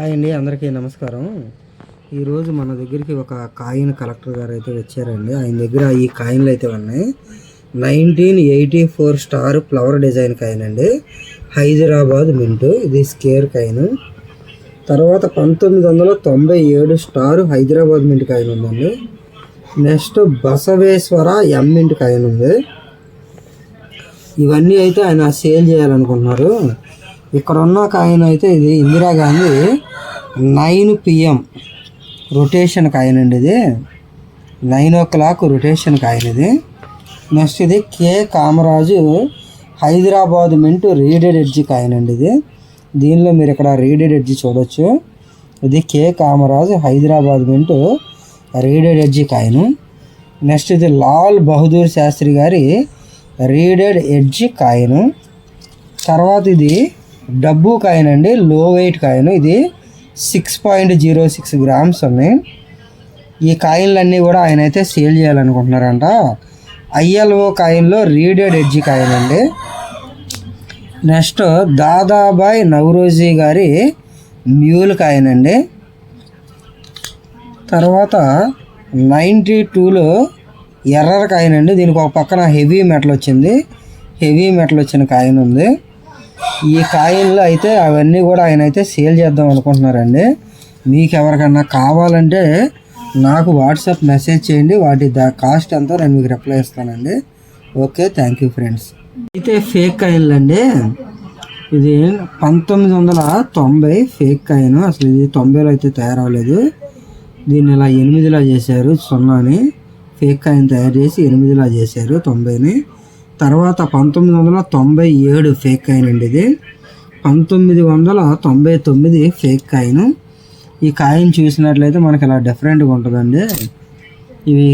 Hi అండి అందరికీ నమస్కారం. ఈరోజు మన దగ్గరికి ఒక కాయిన్ కలెక్టర్ గారు అయితే వచ్చారండి. ఆయన దగ్గర ఈ కాయిన్లు అయితే ఉన్నాయి. Nineteen eighty four star flower design coin అండి. హైదరాబాద్ మింటు ఇది స్కేర్ కాయిన్. తర్వాత పంతొమ్మిది వందల తొంభై ఏడు స్టార్ హైదరాబాద్ మింట్ కాయిన్ ఉందండి. Next Basaveshwara M mint coin ఉంది. ఇవన్నీ అయితే ఆయన సేల్ చేయాలనుకుంటున్నారు. ఇక్కడ ఉన్న కాయిన్ అయితే ఇది Indira Gandhi nine PM rotation coin అండి ఇది. Nine o'clock rotation coin ఇది. నెక్స్ట్ ఇది K Kamaraju Hyderabad mint reeded edge coin అండి ఇది. దీనిలో మీరు ఇక్కడ రీడెడ్ ఎడ్జి చూడొచ్చు. ఇది K Kamaraju Hyderabad mint reeded edge coin. Next ఇది లాల్ బహదూర్ శాస్త్రి గారి రీడెడ్ ఎడ్జి కాయిన్. తర్వాత ఇది డబ్బు కాయిన్ అండి లో వెయిట్ కాయిన్. ఇది six point zero six grams ఉన్నాయి ఈ కాయిన్లన్నీ కూడా ఆయన అయితే సేల్ చేయాలనుకుంటున్నారంట. ఐఎల్ఓ కాయిన్లో రీడెడ్ ఎడ్జి కాయిన్ అండి. నెక్స్ట్ దాదాబాయ్ నవరోజీ గారి మ్యూల్ కాయిన్ అండి. తర్వాత నైంటీ టూలో ఎర్రర్ కాయిన్ అండి. దీనికి ఒక పక్కన హెవీ మెటల్ వచ్చింది. హెవీ మెటల్ వచ్చిన కాయిన్ ఉంది. ఈ కాయిన్లు అయితే అవన్నీ కూడా ఆయన అయితే సేల్ చేద్దాం అనుకుంటున్నారండి. మీకు ఎవరికన్నా కావాలంటే నాకు వాట్సాప్ మెసేజ్ చేయండి. వాటి దా కాస్ట్ ఎంతో నేను మీకు రిప్లై ఇస్తానండి. Okay thank you friends. అయితే ఫేక్ కాయిన్లు అండి. ఇది పంతొమ్మిది వందల తొంభై ఫేక్ కాయిన్. అసలు ఇది తొంభైలో అయితే తయారవ్వలేదు. దీన్ని ఇలా ఎనిమిదిలా చేశారు సున్నాని. ఫేక్ కాయిన్ తయారు చేసి ఎనిమిదిలా చేశారు తొంభైని. తర్వాత పంతొమ్మిది వందల తొంభై ఏడు ఫేక్ కాయిన్ అండి ఇది. పంతొమ్మిది వందల తొంభై తొమ్మిది ఫేక్ కాయిన్ ఈ కాయిన్ చూసినట్లయితే మనకి ఇలా డిఫరెంట్గా ఉంటుందండి. ఇవి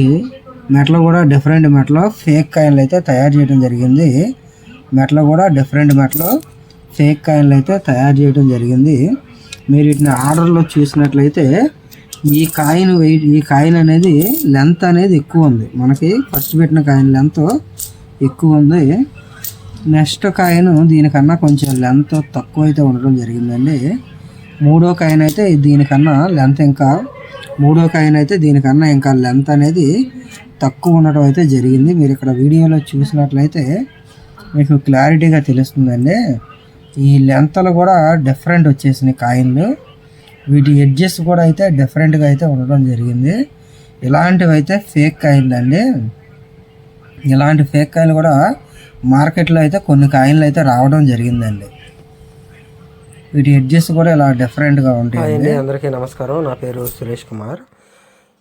మెటల్ కూడా డిఫరెంట్ మెటల్. ఫేక్ కాయిన్లు అయితే తయారు చేయడం జరిగింది. మెటల్ కూడా డిఫరెంట్ మెటల్. ఫేక్ కాయిన్లు అయితే తయారు చేయడం జరిగింది. మీరు వీటిని ఆర్డర్లో చూసినట్లయితే ఈ కాయిన్ వెయిట్ ఈ కాయిన్ అనేది లెంత్ అనేది ఎక్కువ ఉంది. మనకి ఫస్ట్ పెట్టిన కాయిన్ లెంత్ ఎక్కువ ఉంది. నెక్స్ట్ కాయిన్ దీనికన్నా కొంచెం లెంత్ తక్కువ అయితే ఉండడం జరిగిందండి. మూడో కాయిన్ అయితే దీనికన్నా లెంత్ ఇంకా మూడో కాయిన్ అయితే దీనికన్నా ఇంకా లెంత్ అనేది తక్కువ ఉండడం అయితే జరిగింది. మీరు ఇక్కడ వీడియోలో చూసినట్లయితే మీకు క్లారిటీగా తెలుస్తుందండి. ఈ లెంతలు కూడా డిఫరెంట్ వచ్చేసినాయి కాయిన్లు వీటి ఎడ్జెస్ కూడా అయితే డిఫరెంట్గా అయితే ఉండడం జరిగింది. ఇలాంటివి అయితే ఫేక్ కాయిన్లు అండి ఇలాంటి ఫేక్ కాయిన్లు కూడా మార్కెట్లో అయితే కొన్ని కాయిన్లు అయితే రావడం జరిగిందండి. వీటి ఎడ్జెస్ కూడా ఇలా డిఫరెంట్గా ఉంటాయండి. అందరికీ నమస్కారం. నా పేరు సురేష్ కుమార్.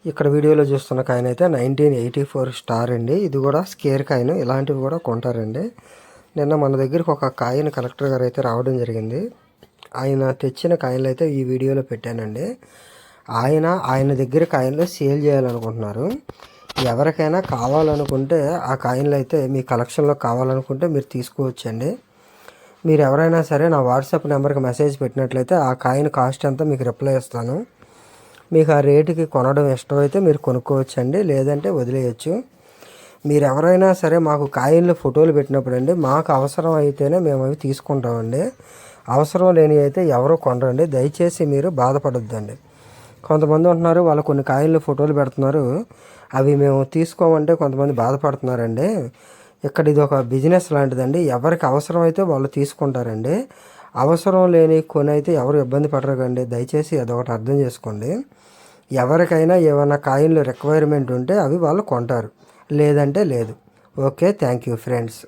ఇక్కడ వీడియోలో చూస్తున్న కాయిన్ అయితే నైన్టీన్ ఎయిటీ ఫోర్ స్టార్ అండి. ఇది కూడా స్కేర్ కాయిన్ ఇలాంటివి కూడా కొంటారండి. నిన్న మన దగ్గరికి ఒక కాయిన్ కలెక్టర్ గారు అయితే రావడం జరిగింది. ఆయన తెచ్చిన కాయిన్లు అయితే ఈ వీడియోలో పెట్టానండి. ఆయన ఆయన దగ్గర కాయిన్లు సేల్ చేయాలనుకుంటున్నారు. ఎవరికైనా కావాలనుకుంటే ఆ కాయిన్లు అయితే మీ కలెక్షన్లో కావాలనుకుంటే మీరు తీసుకోవచ్చండి. మీరు ఎవరైనా సరే నా వాట్సాప్ నెంబర్కి మెసేజ్ పెట్టినట్లయితే ఆ కాయిన్ కాస్ట్ అంతా మీకు రిప్లై ఇస్తాను. మీకు ఆ రేటుకి కొనడం ఇష్టమైతే మీరు కొనుక్కోవచ్చండి లేదంటే వదిలేయచ్చు. మీరు ఎవరైనా సరే మాకు కాయిన్లు ఫోటోలు పెట్టినప్పుడు అండి మాకు అవసరం అయితేనే మేము అవి తీసుకుంటామండి. అవసరం లేని అయితే ఎవరు కొనరండి. దయచేసి మీరు బాధపడొద్దండి. కొంతమంది ఉంటున్నారు వాళ్ళు కొన్ని కాయిన్లు ఫోటోలు పెడుతున్నారు. అవి మేము తీసుకోమంటే కొంతమంది బాధపడుతున్నారండి. ఇక్కడ ఇది ఒక బిజినెస్ లాంటిదండి. ఎవరికి అవసరం అయితే వాళ్ళు తీసుకుంటారండి. అవసరం లేని కొని అయితే ఎవరు ఇబ్బంది పడరకండి దయచేసి అదొకటి అర్థం చేసుకోండి. ఎవరికైనా ఏమైనా కాయిన్లు రిక్వైర్మెంట్ ఉంటే అవి వాళ్ళు కొంటారు. లేదంటే లేదు. Okay thank you friends